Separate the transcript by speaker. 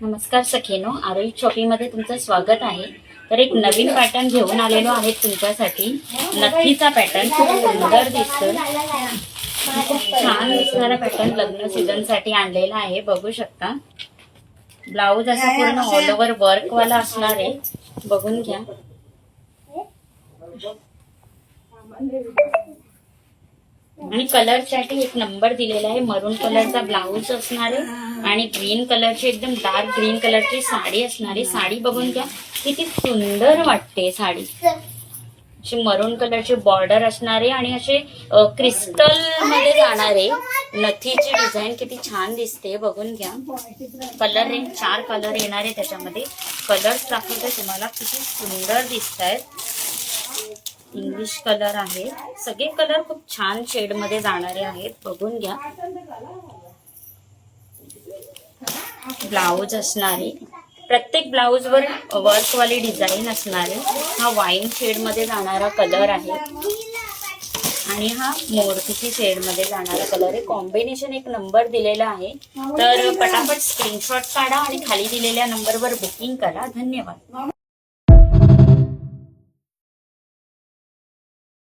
Speaker 1: नमस्कार सखेनो आरोही शॉपिंगमध्ये तुमचं स्वागत आहे. तर एक नवीन पॅटर्न घेऊन आलेलो आहे तुमच्यासाठी. नक्कीचा पॅटर्न खूप सुंदर दिसतो खूप छान दिसणारा पॅटर्न लग्न सीझनसाठी आणलेला आहे. बघू शकता. ब्लाऊज असं पूर्ण ऑल ओव्हर वर्क वाला असणार आहे. बघून घ्या. आणि कलरसाठी एक नंबर दिलेला आहे. मरून कलरचा ब्लाऊज असणार आहे आणि ग्रीन कलरची एकदम डार्क ग्रीन कलरची साडी असणार आहे. साडी बघून घ्या. किती सुंदर वाटते साडी. अशी मरून कलरची बॉर्डर असणार आहे आणि असे क्रिस्टलमध्ये जाणार आहे. नथीची डिझाईन किती छान दिसते. बघून घ्या. कलर रेंज चार कलर येणार आहे त्याच्यामध्ये. कलर्स दाखवते तुम्हाला. किती सुंदर दिसत आहेत इंग्लिश कलर आहे. सगळे कलर खूप छान शेडमध्ये जाणारे आहेत. बघून घ्या. ब्लाऊज असणारे. प्रत्येक ब्लाऊज वर वर्क वाली डिझाईन असणारे. हा वाईन शेडमध्ये जाणारा कलर आहे. आणि हा मोरपीची शेडमध्ये जाणारा कलर आहे. कॉम्बिनेशन एक नंबर दिलेला आहे. तर पटापट स्क्रीनशॉट काढा आणि खाली दिलेल्या नंबरवर बुकिंग करा. धन्यवाद.